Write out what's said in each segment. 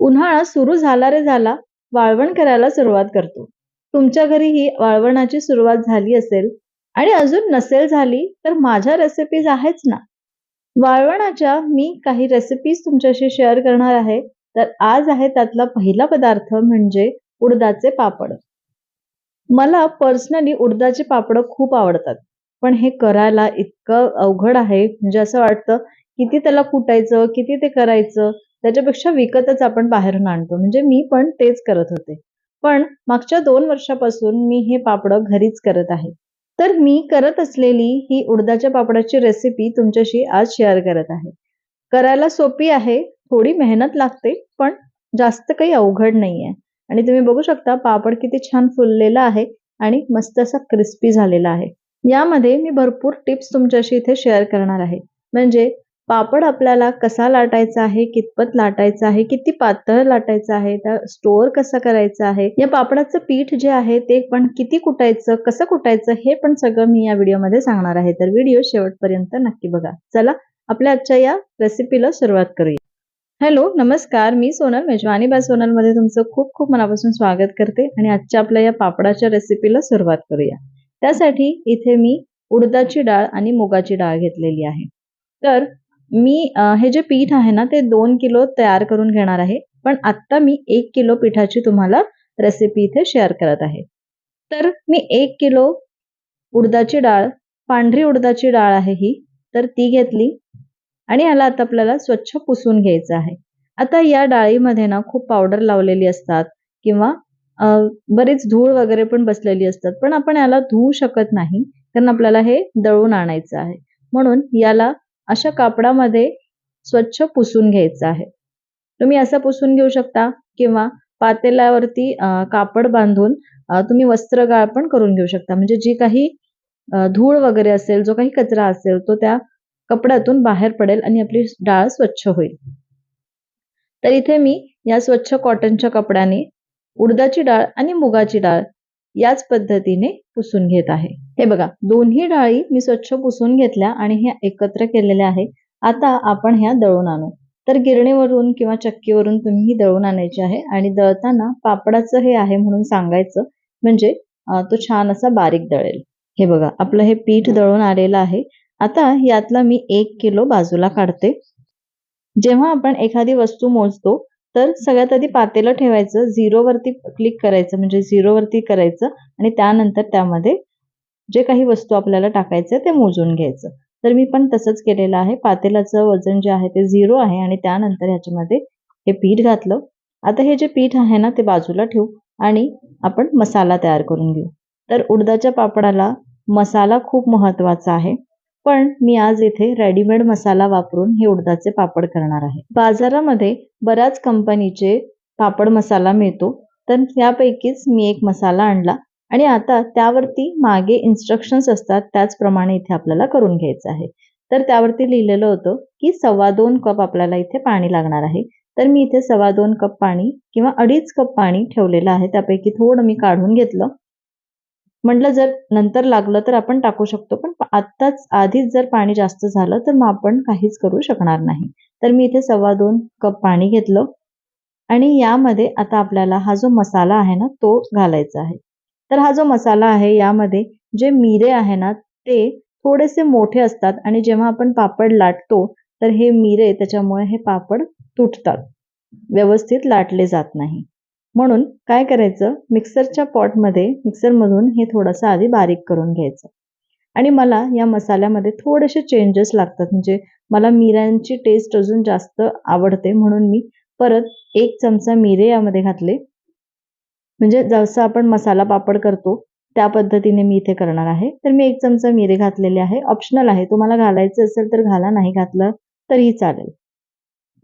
उन्हाळा सुरू झाला रे झाला वाळवण करायला सुरुवात करतो. तुमच्या घरी ही वाळवणाची सुरुवात झाली असेल आणि अजून नसेल झाली तर माझ्या रेसिपीज आहेच ना? वाळवणाच्या मी काही रेसिपीज तुमच्याशी शेअर करणार आहे तर आज आहे त्यातला पहिला पदार्थ म्हणजे उडदाचे पापड. मला पर्सनली उडदाचे पापड खूप आवडतात पण हे करायला इतकं अवघड आहे म्हणजे असं वाटतं किती त्याला कुटायचं किती ते करायचं त्याच्यापेक्षा विकतच आपण बाहेरून आणतो. म्हणजे मी पण तेच करत होते. पण मागच्या दोन वर्षापासून मी हे पापड घरीच करत आहे. तर मी करत असलेली ही उडदाच्या पापडाची रेसिपी तुमच्याशी आज शेअर करत आहे. करायला सोपी आहे थोडी मेहनत लागते पण जास्त काही अवघड नाहीये. आणि तुम्ही बघू शकता पापड किती छान फुललेला आहे आणि मस्त असा क्रिस्पी झालेला आहे. यामध्ये मी भरपूर टिप्स तुमच्याशी इथे शेअर करणार आहे. म्हणजे पापड आपल्याला कसा लाटायचा आहे कितपत लाटायचा आहे किती पातळ लाटायचं आहे त्या स्टोअर कसा करायचा आहे या पापडाचं पीठ जे आहे ते पण किती कुटायचं कसं कुटायचं हे पण सगळं मी या व्हिडिओमध्ये सांगणार आहे. तर व्हिडिओ शेवटपर्यंत नक्की बघा. चला आपल्या आजच्या या रेसिपीला सुरुवात करूया. हॅलो नमस्कार. मी सोनल मेजवानी बाय सोनलमध्ये तुमचं खूप खूप मनापासून स्वागत करते आणि आजच्या आपल्या या पापडाच्या रेसिपीला सुरुवात करूया. त्यासाठी इथे मी उडदाची डाळ आणि मुगाची डाळ घेतलेली आहे. तर मी हे जे पीठ आहे ना ते दोन किलो तयार करून घेणार आहे. पण आत्ता मी एक किलो पिठाची तुम्हाला रेसिपी इथे शेअर करत आहे. तर मी एक किलो उडदाची डाळ पांढरी उडदाची डाळ आहे ही तर ती घेतली. आणि याला आता आपल्याला स्वच्छ पुसून घ्यायचं आहे. आता या डाळीमध्ये ना खूप पावडर लावलेली असतात किंवा बरीच धूळ वगैरे पण बसलेली असतात. पण आपण याला धुवू शकत नाही कारण आपल्याला हे दळून आणायचं आहे. म्हणून याला अशा कापडामध्ये स्वच्छ पुसून घ्यायचं आहे. तुम्ही असं पुसून घेऊ शकता किंवा पातेल्यावरती कापड बांधून तुम्ही वस्त्रगाळ पण करून घेऊ शकता. म्हणजे जी काही धूळ वगैरे असेल जो काही कचरा असेल तो त्या कपड्यातून बाहेर पडेल आणि आपली डाळ स्वच्छ होईल. तर इथे मी या स्वच्छ कॉटनच्या कपड्याने उडदाची डाळ आणि मुगाची डाळ याच पद्धतीने पुसून घेत आहे. हे बघा दोन्ही डाळी मी स्वच्छ पुसून घेतल्या आणि ह्या एकत्र केलेल्या आहे आता आपण ह्या दळून आणू. तर गिरणीवरून किंवा चक्कीवरून तुम्ही ही दळून आणायची आहे आणि दळताना पापडाचं हे आहे म्हणून सांगायचं म्हणजे तो छान असा बारीक दळेल. हे बघा आपलं हे पीठ दळून आलेलं आहे. आता यातला मी एक किलो बाजूला काढते. जेव्हा आपण एखादी वस्तू मोजतो तर सगळ्यात आधी पातेलं ठेवायचं झिरोवरती क्लिक करायचं म्हणजे झिरोवरती करायचं आणि त्यानंतर त्यामध्ये जे काही वस्तू आपल्याला टाकायचं ते मोजून घ्यायचं. तर मी पण तसंच केलेलं आहे. पातेलाचं वजन जे आहे ते झिरो आहे आणि त्यानंतर ह्याच्यामध्ये हे पीठ घातलं. आता हे जे पीठ आहे ना ते बाजूला ठेवू आणि आपण मसाला तयार करून घेऊ. तर उडदाच्या पापडाला मसाला खूप महत्त्वाचा आहे. पण मी आज इथे रेडीमेड मसाला वापरून हे उडदाचे पापड करणार आहे. बाजारामध्ये बऱ्याच कंपनीचे पापड मसाला मिळतो तर त्यापैकीच मी एक मसाला आणला आणि आता त्यावरती मागे इन्स्ट्रक्शन्स असतात त्याचप्रमाणे इथे आपल्याला करून घ्यायचं आहे. तर त्यावरती लिहिलेलं होतं की सव्वा दोन कप आपल्याला इथे पाणी लागणार आहे. तर मी इथे सव्वा दोन कप पाणी किंवा अडीच कप पाणी ठेवलेलं आहे त्यापैकी थोडं मी काढून घेतलं म्हटलं जर नंतर लागलं तर आपण टाकू शकतो. पण आत्ताच आधीच जर पाणी जास्त झालं तर मग आपण काहीच करू शकणार नाही. तर मी इथे सव्वा दोन कप पाणी घेतलं. आणि यामध्ये आता आपल्याला हा जो मसाला आहे ना तो घालायचा आहे. तर हा जो मसाला आहे यामध्ये जे मिरे आहे ना ते थोडेसे मोठे असतात. आणि जेव्हा आपण पापड लाटतो तर हे मिरे त्याच्यामुळे हे पापड तुटतात. व्यवस्थित लाटले जात नाही. म्हणून काय करायचं? मिक्सरच्या पॉटमध्ये मिक्सरमधून हे थोडंसं आधी बारीक करून घ्यायचं. आणि मला या मसाल्यामध्ये थोडेसे चेंजेस लागतात. म्हणजे मला मिऱ्यांची टेस्ट अजून जास्त आवडते. म्हणून मी परत एक चमचा मिरे यामध्ये घातले. म्हणजे जसं आपण मसाला पापड करतो त्या पद्धतीने मी इथे करणार आहे. तर मी एक चमचा मिरे घातलेले आहे. ऑप्शनल आहे. तुम्हाला घालायचं असेल तर घाला. नाही घातलं तरीही चालेल.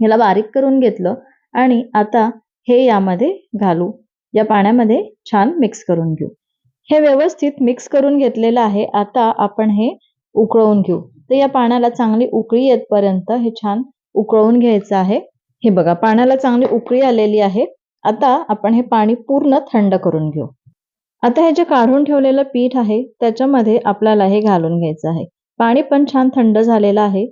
ह्याला बारीक करून घेतलं. आणि आता हे यामध्ये घालू. या पाण्यामध्ये छान मिक्स करून घेऊ. हे व्यवस्थित मिक्स करून घेतलेलं आहे. आता आपण हे उकळवून घेऊ. तर या पाण्याला चांगली उकळी येतपर्यंत हे छान उकळवून घ्यायचं आहे. हे बघा पाण्याला चांगली उकळी आलेली आहे. आता आपण हे पाणी पूर्ण थंड करून घेऊ. आता हे जे काढून ठेवलेलं पीठ आहे त्याच्यामध्ये आपल्याला हे घालून घ्यायचं आहे. पाणी पण छान थंड झालेलं आहे.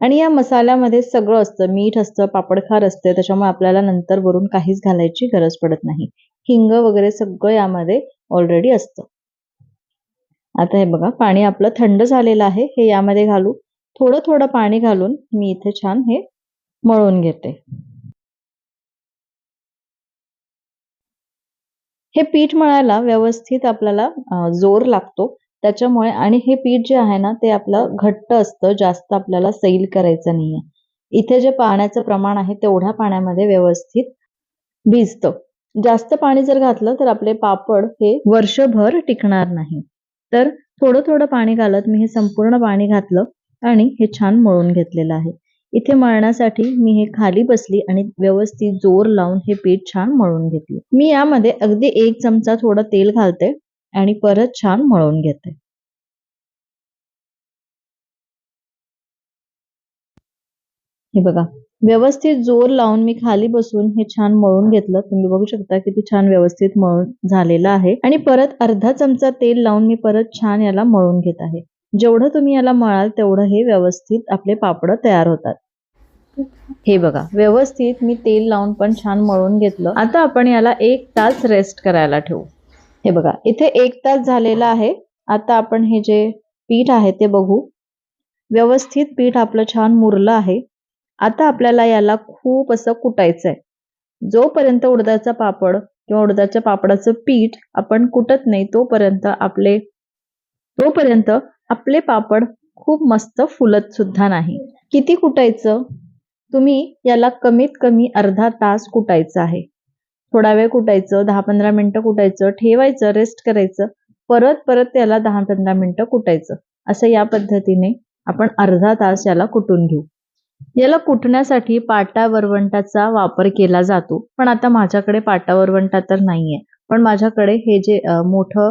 आणि या मसाल्यामध्ये सगळं असतं मीठ असतं पापडखार असते त्याच्यामुळे आपल्याला नंतर वरून काहीच घालायची गरज पडत नाही. हिंग वगैरे सगळं यामध्ये ऑलरेडी असतं. आता हे बघा पाणी आपलं थंड झालेलं आहे हे यामध्ये घालू. थोडं थोडं पाणी घालून मी इथे छान हे मळून घेते. हे पीठ मळायला व्यवस्थित आपल्याला जोर लागतो. त्याच्यामुळे आणि हे पीठ जे आहे ना ते आपलं घट्ट असतं जास्त आपल्याला सैल करायचं नाहीये. इथे जे पाण्याचं प्रमाण आहे तेवढ्या पाण्यामध्ये व्यवस्थित भिजतं. जास्त पाणी जर घातलं तर आपले पापड हे वर्षभर टिकणार नाही. तर थोडं थोडं पाणी घालत मी हे संपूर्ण पाणी घातलं आणि हे छान मळून घेतलेलं आहे. इथे मळण्यासाठी मी हे खाली बसली आणि व्यवस्थित जोर लावून हे पीठ छान मळून घेतले. मी यामध्ये अगदी एक चमचा थोडं तेल घालते. आणि परत छान मळून घेते. हे बघा व्यवस्थित जोर लावून मी खाली बसून हे छान मळून घेतलं. तुम्ही बघू शकता किती छान व्यवस्थित मळून झालेलं आहे. आणि परत अर्धा चमचा तेल लावून मी परत छान याला मळून घेत आहे. जेवढं तुम्ही याला मळाल तेवढं हे व्यवस्थित आपले पापड तयार होतात. हे बघा व्यवस्थित मी तेल लावून पण छान मळून घेतलं. आता आपण याला एक तास रेस्ट करायला ठेवू. हे बघा इथे एक तास झालेला आहे. आता आपण हे जे पीठ आहे ते बघू. व्यवस्थित पीठ आपलं छान मुरलं आहे. आता आपल्याला याला खूप असं कुटायचं आहे जोपर्यंत उडदाचा पापड किंवा उडदाच्या पापडाचं पीठ आपण कुटत नाही तोपर्यंत आपले तोपर्यंत आपले पापड खूप मस्त फुलत सुद्धा नाही. किती कुटायचं? तुम्ही याला कमीत कमी अर्धा तास कुटायचं आहे. थोडा वेळ कुटायचं दहा पंधरा मिनिटं कुटायचं ठेवायचं रेस्ट करायचं परत परत त्याला दहा पंधरा मिनिटं कुटायचं. असं या पद्धतीने आपण अर्धा तास याला कुटून घेऊ. याला कुटण्यासाठी पाटा वरवंटाचा वापर केला जातो. पण आता माझ्याकडे पाटा वरवंटा तर नाहीये. पण माझ्याकडे हे जे मोठं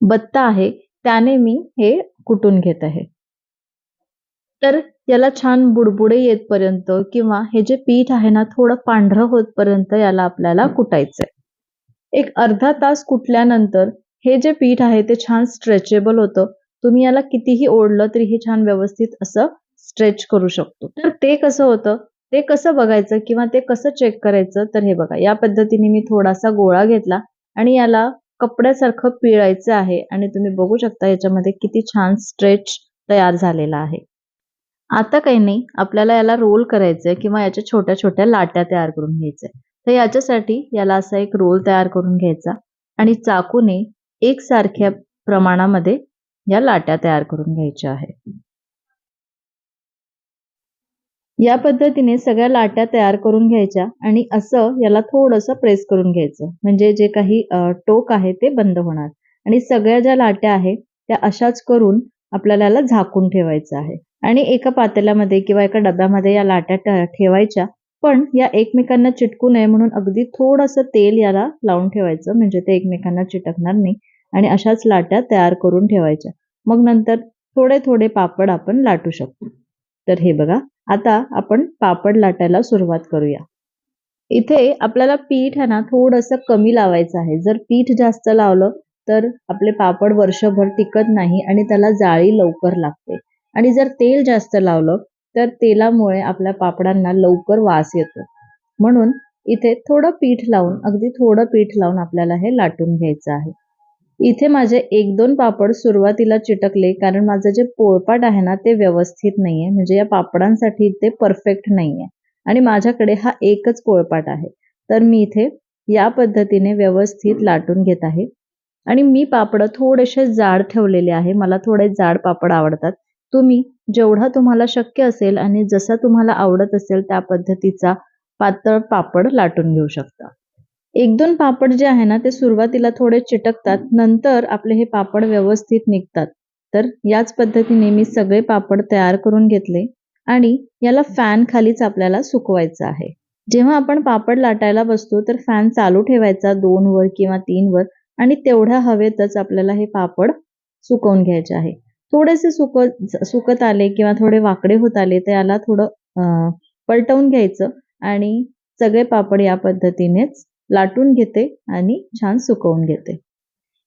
बत्ता आहे त्याने मी हे कुटून घेत आहे. तर याला छान बुडबुडे येतपर्यंत किंवा हे जे पीठ आहे ना थोडं पांढरं होतपर्यंत याला आपल्याला कुटायचंय. एक अर्धा तास कुटल्यानंतर हे जे पीठ आहे ते छान स्ट्रेचेबल होतं. तुम्ही याला कितीही ओढलं तरी हे छान व्यवस्थित असं स्ट्रेच करू शकतो. तर ते कसं होतं? ते कसं बघायचं किंवा ते कसं चेक करायचं? तर हे बघा या पद्धतीने मी थोडासा गोळा घेतला आणि याला कपड्यासारखं पिळायचं आहे आणि तुम्ही बघू शकता याच्यामध्ये किती छान स्ट्रेच तयार झालेला आहे. आता काही नाही. आपल्याला याला रोल करायचंय किंवा याच्या छोट्या छोट्या लाट्या तयार करून घ्यायच्या. तर याच्यासाठी याला असा एक रोल तयार करून घ्यायचा आणि चाकूने एकसारख्या प्रमाणामध्ये या लाट्या तयार करून घ्यायच्या आहेत. या पद्धतीने सगळ्या लाट्या तयार करून घ्यायच्या आणि असं याला थोडंसं प्रेस करून घ्यायचं. म्हणजे जे काही टोक आहे ते बंद होणार. आणि सगळ्या ज्या लाट्या आहेत त्या अशाच करून आपल्याला याला झाकून ठेवायचं आहे. आणि एका पातेल्यामध्ये किंवा एका डब्यामध्ये या लाट्या ठेवायच्या पण या एकमेकांना चिटकू नये म्हणून अगदी थोडंसं तेल याला लावून ठेवायचं म्हणजे ते एकमेकांना चिटकणार नाही आणि अशाच लाट्या तयार करून ठेवायच्या. मग नंतर थोडे थोडे पापड आपण लाटू शकतो. तर हे बघा आता आपण पापड लाटायला सुरुवात करूया. इथे आपल्याला पीठ आहे ना थोडंसं कमी लावायचं आहे. जर पीठ जास्त लावलं तर आपले पापड वर्षभर टिकत नाही आणि त्याला जाळी लवकर लागते. आणि जर तेल जास्त लावलं तर तेलामुळे आपल्या पापडांना लवकर वास येतो. म्हणून इथे थोडं पीठ लावून अगदी थोडं पीठ लावून आपल्याला हे लाटून घ्यायचं आहे. इथे माझे एक दोन पापड सुरुवातीला चिटकले कारण माझं जे पोळपाट आहे ना ते व्यवस्थित नाहीये. म्हणजे या पापडांसाठी ते परफेक्ट नाहीये. आणि माझ्याकडे हा एकच पोळपाट आहे. तर मी इथे या पद्धतीने व्यवस्थित लाटून घेत आहे. आणि मी पापड थोडेसे जाड ठेवलेले आहे. मला थोडे जाड पापड आवडतात. तुम्ही जेवढा तुम्हाला शक्य असेल आणि जसा तुम्हाला आवडत असेल त्या पद्धतीचा पातळ पापड लाटून घेऊ शकता. एक दोन पापड जे आहे ना ते सुरुवातीला थोडे चिटकतात नंतर आपले हे पापड व्यवस्थित निघतात. तर याच पद्धतीने मी सगळे पापड तयार करून घेतले आणि याला फॅन खालीच आपल्याला सुकवायचं आहे. जेव्हा आपण पापड लाटायला बसतो तर फॅन चालू ठेवायचा दोन वर किंवा तीन वर आणि तेवढ्या हवेतच आपल्याला हे पापड सुकवून घ्यायचे आहे. थोडेसे सुकत सुकत आले किंवा थोडे वाकडे होत आले तर याला थोडं पलटवून घ्यायचं आणि सगळे पापड या पद्धतीनेच लाटून घेते आणि छान सुकवून घेते.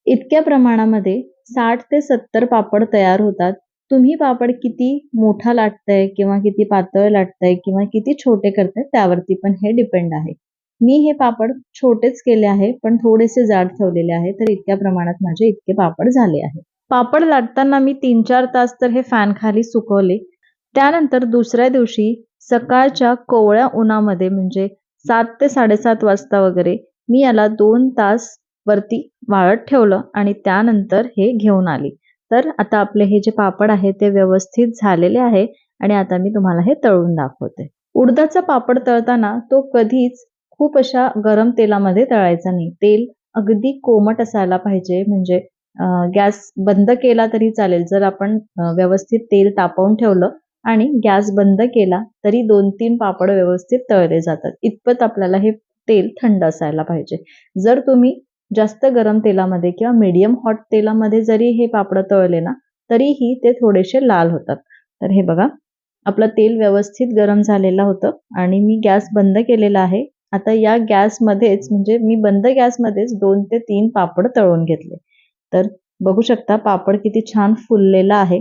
इतक्या प्रमाणामध्ये साठ ते सत्तर पापड तयार होतात. तुम्ही पापड किती मोठा लाटताय किंवा किती पातळ लाटताय किंवा किती छोटे करताय त्यावरती पण हे डिपेंड आहे. मी हे पापड छोटेच केले आहे पण थोडेसे जाड ठेवलेले आहे तर इतक्या प्रमाणात माझे इतके पापड झाले आहे. पापड लाटताना मी तीन चार तास तर हे फॅन खाली सुकवले. त्यानंतर दुसऱ्या दिवशी सकाळच्या कोवळ्या उन्हामध्ये म्हणजे सात ते साडेसात वाजता वगैरे मी याला दोन तास वरती वाळत ठेवलं आणि त्यानंतर हे घेऊन आली. तर आता आपले हे जे पापड आहे ते व्यवस्थित झालेले आहे आणि आता मी तुम्हाला हे तळून दाखवते. उडदाचा पापड तळताना तो कधीच खूप अशा गरम तेलामध्ये तळायचा नाही. तेल अगदी कोमट असायला पाहिजे म्हणजे गॅस बंद केला तरी चालेल. जर आपण व्यवस्थित तेल तापवून ठेवलं आणि गॅस बंद केला तरी दोन तीन पापड व्यवस्थित तळले जातात. इतपत आपल्याला हे तेल थंड असायला पाहिजे. जर तुम्ही जास्त गरम तेलामध्ये किंवा मीडियम हॉट तेलामध्ये जरी हे पापड तळले ना तरीही ते थोडेसे लाल होतात. तर हे बघा आपलं तेल व्यवस्थित गरम झालेलं होतं आणि मी गॅस बंद केलेला आहे. आता या गॅसमध्येच म्हणजे मी बंद गॅसमध्येच दोन ते तीन पापड तळून घेतले. तर बघू शकता पापड किती छान फुललेला आहे.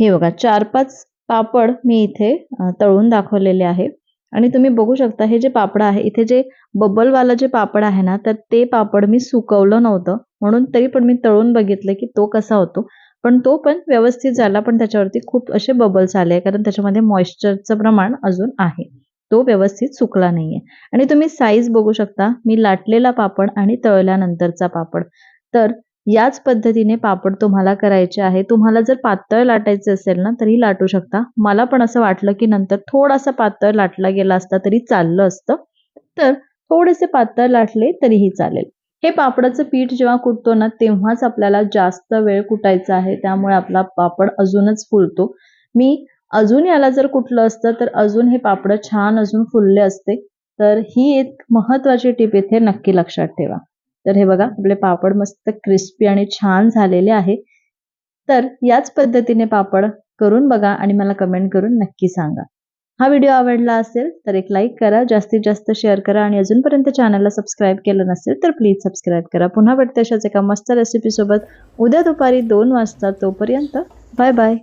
हे बघा चार पाच पापड मी इथे तळून दाखवलेले आहे. आणि तुम्ही बघू शकता हे जे पापड आहे इथे जे बबलवाला जे पापड आहे ना तर ते पापड मी सुकवलं नव्हतं. म्हणून तरी पण मी तळून बघितलं की तो कसा होतो. पण तो पण व्यवस्थित झाला पण त्याच्यावरती खूप असे बबल्स आले कारण त्याच्यामध्ये मॉइश्चरचं प्रमाण अजून आहे. तो व्यवस्थित सुकला नाहीये. आणि तुम्ही साईज बघू शकता मी लाटलेला पापड आणि तळल्यानंतरचा पापड. तर याच पद्धतीने पापड तुम्हाला करायचे आहे. तुम्हाला जर पातळ लाटायचे असेल ना तरी लाटू शकता. मला पण असं वाटलं की नंतर थोडासा पातळ लाटला गेला असता तरी चाललं असतं. तर थोडेसे पातळ लाटले तरीही चालेल. हे पापडाचं पीठ जेव्हा कुटतो ना तेव्हाच आपल्याला जास्त वेळ कुटायचा आहे. त्यामुळे आपला पापड अजूनच फुलतो. मी अजून याला जर कुठलं असतं तर अजून हे पापड छान अजून फुलले असते. तर ही एक महत्वाची टीप इथे नक्की लक्षात ठेवा. तर हे बघा आपले पापड मस्त क्रिस्पी आणि छान झालेले आहे. तर याच पद्धतीने पापड करून बघा आणि मला कमेंट करून नक्की सांगा. हा व्हिडिओ आवडला असेल तर एक लाईक करा जास्तीत जास्त शेअर करा आणि अजूनपर्यंत चॅनलला सबस्क्राईब केलं नसेल तर प्लीज सबस्क्राईब करा. पुन्हा भेटते अशाच एका मस्त रेसिपीसोबत उद्या दुपारी दोन वाजता तोपर्यंत बाय बाय